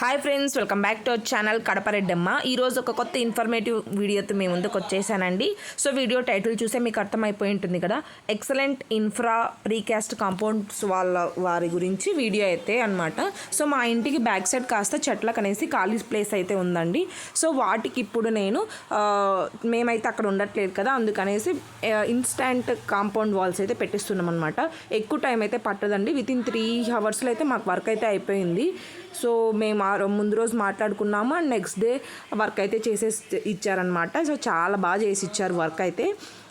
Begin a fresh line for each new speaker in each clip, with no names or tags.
Hi friends welcome back to our channel Kadapareddamma ఈరోజు ఒక కొత్త ఇన్ఫర్మేటివ్ వీడియోతో మేము ముందుకు వచ్చేసానండి. సో వీడియో టైటిల్ చూసే మీకు అర్థమైపోయి ఉంటుంది కదా? ఎక్సలెంట్ ఇన్ఫ్రా ప్రీకాస్ట్ కాంపౌండ్స్ వాళ్ళ వారి గురించి వీడియో అయితే అనమాట సో మా ఇంటికి బ్యాక్ సైడ్ కాస్త చెట్లకు అనేసి ఖాళీ ప్లేస్ అయితే ఉందండి. సో వాటికి ఇప్పుడు నేను మేమైతే అక్కడ ఉండట్లేదు కదా? అందుకనేసి ఇన్స్టాంట్ కాంపౌండ్ వాల్స్ అయితే పెట్టిస్తున్నాం అనమాట ఎక్కువ టైం అయితే పట్టదండి. విత్ ఇన్ త్రీ అవర్స్లో అయితే మాకు వర్క్ అయితే అయిపోయింది. సో మేము ముందు రోజు మాట్లాడుకున్నాము. అండ్ నెక్స్ట్ డే వర్క్ అయితే చేసేసి ఇచ్చారనమాట సో చాలా బాగా చేసి ఇచ్చారు వర్క్ అయితే.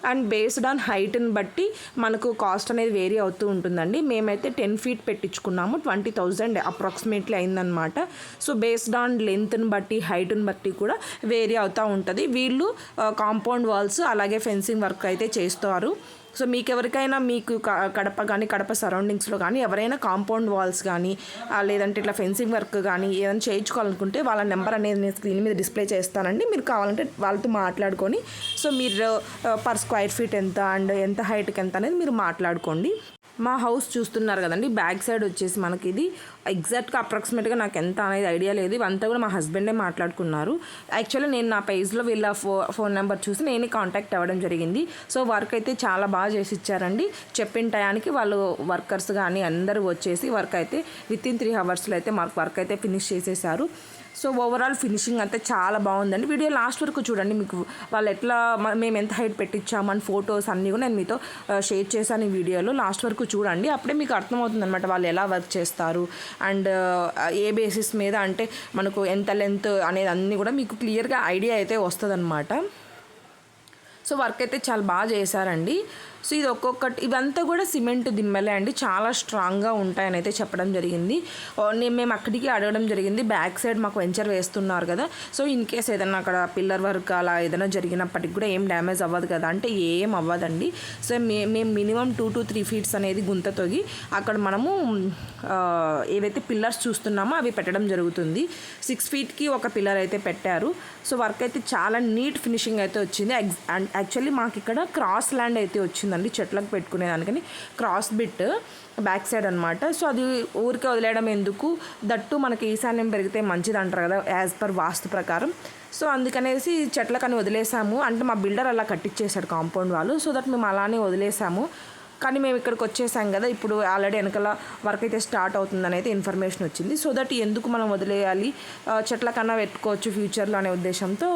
అండ్ బేస్డ్ ఆన్ హైట్ని బట్టి మనకు కాస్ట్ అనేది వేరీ అవుతూ ఉంటుందండి. మేమైతే టెన్ ఫీట్ పెట్టించుకున్నాము. ట్వంటీ థౌజండ్ అప్రాక్సిమేట్లీ అయిందనమాట సో బేస్డ్ ఆన్ లెంత్ని బట్టి హైట్ని బట్టి కూడా వేరీ అవుతూ ఉంటుంది. వీళ్ళు కాంపౌండ్ వాల్స్ అలాగే ఫెన్సింగ్ వర్క్ అయితే చేస్తారు. సో మీకు ఎవరికైనా మీకు కడప కానీ కడప సరౌండింగ్స్లో కానీ ఎవరైనా కాంపౌండ్ వాల్స్ కానీ లేదంటే ఇట్లా ఫెన్సింగ్ వర్క్ కానీ ఏదైనా చేయించుకోవాలనుకుంటే వాళ్ళ నెంబర్ అనేది నేను స్క్రీన్ మీద డిస్ప్లే చేస్తానండి. మీరు కావాలంటే వాళ్ళతో మాట్లాడుకొని సో మీరు పర్స్ స్క్వైర్ ఫీట్ ఎంత అండ్ ఎంత హైట్కి ఎంత అనేది మీరు మాట్లాడుకోండి. మా హౌస్ చూస్తున్నారు కదండి బ్యాక్ సైడ్ వచ్చేసి మనకి ఇది ఎగ్జాక్ట్గా అప్రాక్సిమేట్గా నాకు ఎంత అనేది ఐడియా లేదు. ఇవంతా కూడా మా హస్బెండే మాట్లాడుకున్నారు. యాక్చువల్లీ నేను నా పేజ్లో వీళ్ళ ఫో ఫోన్ నెంబర్ చూసి నేనే కాంటాక్ట్ అవ్వడం జరిగింది. సో వర్క్ అయితే చాలా బాగా చేసి ఇచ్చారండి. చెప్పిన టయానికి వాళ్ళు వర్కర్స్ కానీ అందరూ వచ్చేసి వర్క్ అయితే విత్ ఇన్ త్రీ అవర్స్లో అయితే మాకు వర్క్ అయితే ఫినిష్ చేసేసారు. సో ఓవరాల్ ఫినిషింగ్ అంతా చాలా బాగుందండి. వీడియో లాస్ట్ వరకు చూడండి మీకు వాళ్ళు ఎట్లా మేము ఎంత హైట్ పెట్టించామని ఫొటోస్ అన్నీ కూడా నేను మీతో షేర్ చేశాను ఈ వీడియోలో. లాస్ట్ వరకు చూడండి. అప్పుడే మీకు అర్థమవుతుంది అనమాట వాళ్ళు ఎలా వర్క్ చేస్తారు. అండ్ ఏ బేసిస్ మీద అంటే మనకు ఎంత లెంత్ అనేది అన్నీ కూడా మీకు క్లియర్గా ఐడియా అయితే వస్తుంది సో వర్క్ అయితే చాలా బాగా చేశారండి. సో ఇది ఒక్కొక్కటి ఇవంతా కూడా సిమెంట్ దిమ్మలే అండి. చాలా స్ట్రాంగ్గా ఉంటాయని అయితే చెప్పడం జరిగింది. నేను మేము అక్కడికి అడగడం జరిగింది. బ్యాక్ సైడ్ మాకు వెంచర్ వేస్తున్నారు కదా. సో ఇన్ కేస్ ఏదైనా అక్కడ పిల్లర్ వర్క్ అలా ఏదైనా జరిగినప్పటికి కూడా ఏం డ్యామేజ్ అవ్వదు కదా. అంటే ఏం అవ్వదండి. సో మే మేము minimum two to three feets అనేది గుంత తొగి అక్కడ మనము ఏవైతే పిల్లర్స్ చూస్తున్నామో అవి పెట్టడం జరుగుతుంది. సిక్స్ ఫీట్కి ఒక పిల్లర్ అయితే పెట్టారు. సో వర్క్ అయితే చాలా నీట్ ఫినిషింగ్ అయితే వచ్చింది. అండ్ యాక్చువల్లీ మాకు ఇక్కడ క్రాస్ ల్యాండ్ అయితే వచ్చింది. వచ్చిందండి చెట్లకు పెట్టుకునేదానికని. క్రాస్ బిట్ బ్యాక్ సైడ్ అనమాట సో అది ఊరికే వదిలేయడం ఎందుకు? దట్టు మనకి ఈశాన్యం పెరిగితే మంచిది అంటారు కదా యాజ్ పర్ వాస్తు ప్రకారం. సో అందుకనేసి చెట్లకని వదిలేసాము. అంటే మా బిల్డర్ అలా కట్టించేశాడు కాంపౌండ్ వాళ్ళు. సో దట్ మేము అలానే వదిలేసాము. కానీ మేము ఇక్కడికి వచ్చేసాం కదా ఇప్పుడు ఆల్రెడీ వెనకాల వర్క్ అయితే స్టార్ట్ అవుతుందని అయితే ఇన్ఫర్మేషన్ వచ్చింది. సో దట్ ఎందుకు మనం వదిలేయాలి? చెట్ల కన్నా పెట్టుకోవచ్చు ఫ్యూచర్లో అనే ఉద్దేశంతో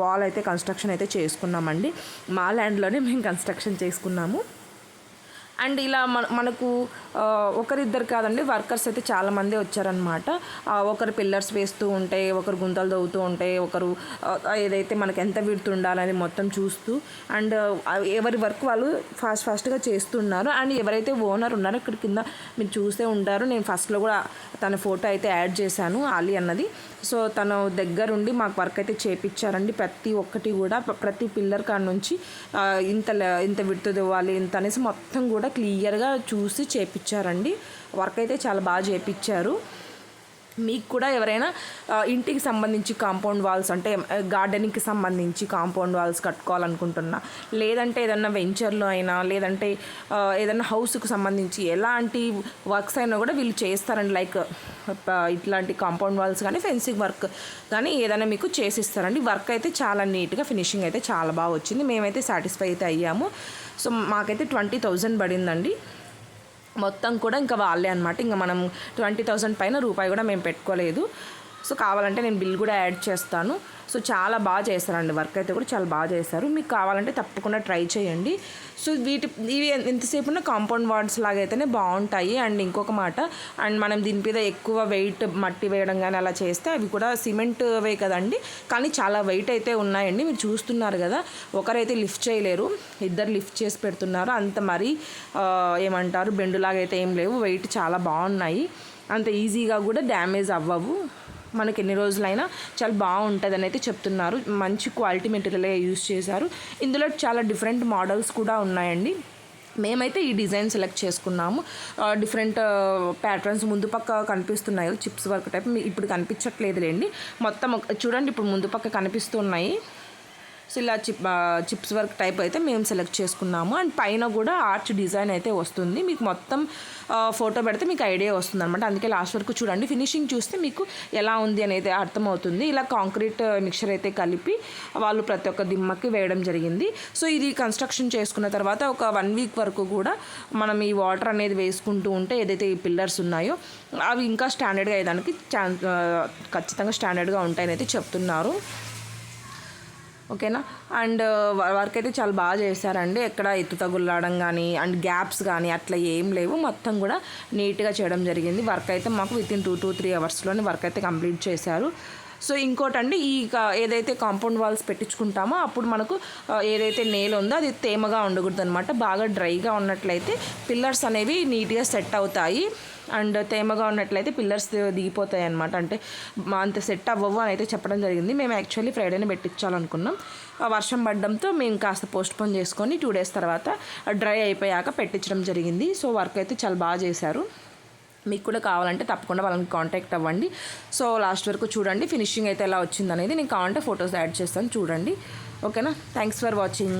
వాల్ అయితే కన్స్ట్రక్షన్ అయితే చేసుకున్నామండి. మా ల్యాండ్లోనే మేము కన్స్ట్రక్షన్ చేసుకున్నాము. అండ్ ఇలా మన మనకు ఒకరిద్దరు కాదండి వర్కర్స్ అయితే చాలామంది వచ్చారనమాట ఒకరు పిల్లర్స్ వేస్తూ ఉంటే ఒకరు గుంతలు తవ్వుతూ ఉంటే ఒకరు ఏదైతే మనకు ఎంత విడుతుండాలని మొత్తం చూస్తూ అండ్ ఎవరి వర్క్ వాళ్ళు ఫాస్ట్ ఫాస్ట్గా చేస్తున్నారు. అండ్ ఎవరైతే ఓనర్ ఉన్నారో ఇక్కడ కింద మీరు చూసే ఉంటారు. నేను ఫస్ట్లో కూడా తన ఫోటో అయితే యాడ్ చేశాను ఆలీ అన్నది. సో తను దగ్గరుండి మాకు వర్క్ అయితే చేపించారండి ప్రతి ఒక్కటి కూడా ప్రతి పిల్లర్ కాడ నుంచి ఇంత ఇంత విడుతుంది ఇవ్వాలి ఇంత అనేసి మొత్తం కూడా క్లియర్గా చూసి చేపించారండి వర్క్ అయితే చాలా బాగా చేపించారు మీకు కూడా ఎవరైనా ఇంటికి సంబంధించి కాంపౌండ్ వాల్స్ అంటే గార్డెనింగ్కి సంబంధించి కాంపౌండ్ వాల్స్ కట్టుకోవాలనుకుంటున్నా లేదంటే ఏదన్నా వెంచర్లో అయినా లేదంటే ఏదన్నా హౌస్కి సంబంధించి ఎలాంటి వర్క్స్ అయినా కూడా వీళ్ళు చేస్తారండి. లైక్ ఇట్లాంటి కాంపౌండ్ వాల్స్ కానీ ఫెన్సింగ్ వర్క్ కానీ ఏదైనా మీకు చేసిస్తారండి. వర్క్ అయితే చాలా నీట్గా ఫినిషింగ్ అయితే చాలా బాగా వచ్చింది. మేమైతే సాటిస్ఫై అయితే అయ్యాము. సో మాకైతే ట్వంటీ థౌజండ్ పడిందండి. మొత్తం కూడా ఇంకా వాళ్ళే అనమాట ఇంకా మనం ట్వంటీ థౌసండ్ పైన రూపాయి కూడా మేము పెట్టుకోలేదు. సో కావాలంటే నేను బిల్ కూడా యాడ్ చేస్తాను. సో చాలా బాగా చేస్తారండి వర్క్ అయితే కూడా చాలా బాగా చేస్తారు మీకు కావాలంటే తప్పకుండా ట్రై చేయండి. సో వీటి ఇవి ఎంతసేపు ఉన్న కాంపౌండ్ వార్డ్స్ లాగా అయితేనే బాగుంటాయి. అండ్ ఇంకొక మాట అండ్ మనం దీని మీద ఎక్కువ వెయిట్ మట్టి వేయడం కానీ అలా చేస్తే అవి కూడా సిమెంట్వే కదండి. కానీ చాలా వెయిట్ అయితే ఉన్నాయండి. మీరు చూస్తున్నారు కదా ఒకరైతే లిఫ్ట్ చేయలేరు. ఇద్దరు లిఫ్ట్ చేసి పెడుతున్నారు. అంత మరీ ఏమంటారు బెండులాగా అయితే ఏం లేవు. వెయిట్ చాలా బాగున్నాయి. అంత ఈజీగా కూడా డ్యామేజ్ అవ్వవు. మనకి ఎన్ని రోజులైనా చాలా బాగుంటుందని అయితే చెప్తున్నారు. మంచి క్వాలిటీ మెటీరియలే యూస్ చేశారు. ఇందులో చాలా డిఫరెంట్ మోడల్స్ కూడా ఉన్నాయండి. మేమైతే ఈ డిజైన్ సెలెక్ట్ చేసుకున్నాము. డిఫరెంట్ ప్యాటర్న్స్ ముందు పక్క కనిపిస్తున్నాయి. చిప్స్ వర్క్ టైప్ మీ- ఇప్పుడు కనిపించట్లేదులేండి. మొత్తం ఒక- చూడండి ఇప్పుడు ముందు పక్క కనిపిస్తున్నాయి. సో ఇలా చిప్ చిప్స్ వర్క్ టైప్ అయితే మేము సెలెక్ట్ చేసుకున్నాము. అండ్ పైన కూడా ఆర్చ్ డిజైన్ అయితే వస్తుంది. మీకు మొత్తం ఫోటో పెడితే మీకు ఐడియా వస్తుంది అనమాట అందుకే లాస్ట్ వరకు చూడండి. ఫినిషింగ్ చూస్తే మీకు ఎలా ఉంది అనేది అర్థమవుతుంది. ఇలా కాంక్రీట్ మిక్చర్ అయితే కలిపి వాళ్ళు ప్రతి ఒక్క దిమ్మకి వేయడం జరిగింది. సో ఇది కన్స్ట్రక్షన్ చేసుకున్న తర్వాత ఒక వన్ వీక్ వరకు కూడా మనం ఈ వాటర్ అనేది వేసుకుంటూ ఉంటే ఏదైతే ఈ పిల్లర్స్ ఉన్నాయో అవి ఇంకా స్టాండర్డ్గా అయ్యేదానికి ఖచ్చితంగా స్టాండర్డ్గా ఉంటాయని అయితే చెప్తున్నారు. ఓకేనా? అండ్ వర్క్ అయితే చాలా బాగా చేశారండి. ఎక్కడ ఎత్తు తగులాడడం కానీ అండ్ గ్యాప్స్ కానీ అట్లా ఏం లేవు. మొత్తం కూడా నీట్గా చేయడం జరిగింది. వర్క్ అయితే మాకు within two two three అవర్స్లోనే వర్క్ అయితే కంప్లీట్ చేశారు. సో ఇంకోటండి ఈ క- ఏదైతే కాంపౌండ్ వాల్స్ పెట్టించుకుంటామో అప్పుడు మనకు ఏదైతే నేల ఉందో అది తేమగా ఉండకూడదు అనమాట బాగా డ్రైగా ఉన్నట్లయితే పిల్లర్స్ అనేవి నీట్గా సెట్ అవుతాయి. అండ్ తేమగా ఉన్నట్లయితే పిల్లర్స్ దిగిపోతాయి అనమాట అంటే అంత సెట్ అవ్వవు అని అయితే చెప్పడం జరిగింది. మేము యాక్చువల్లీ ఫ్రైడేనే పెట్టించాలనుకున్నాం. వర్షం పడడంతో మేము కాస్త పోస్ట్ పోన్ చేసుకొని టూ డేస్ తర్వాత డ్రై అయిపోయాక పెట్టించడం జరిగింది. సో వర్క్ అయితే చాలా బాగా చేశారు. మీకు కూడా కావాలంటే తప్పకుండా వాళ్ళని కాంటాక్ట్ అవ్వండి. సో లాస్ట్ వరకు చూడండి ఫినిషింగ్ అయితే ఎలా వచ్చింది అనేది నేను కావాలంటే ఫొటోస్ యాడ్ చేస్తాను చూడండి. ఓకేనా థ్యాంక్స్ ఫర్ వాచింగ్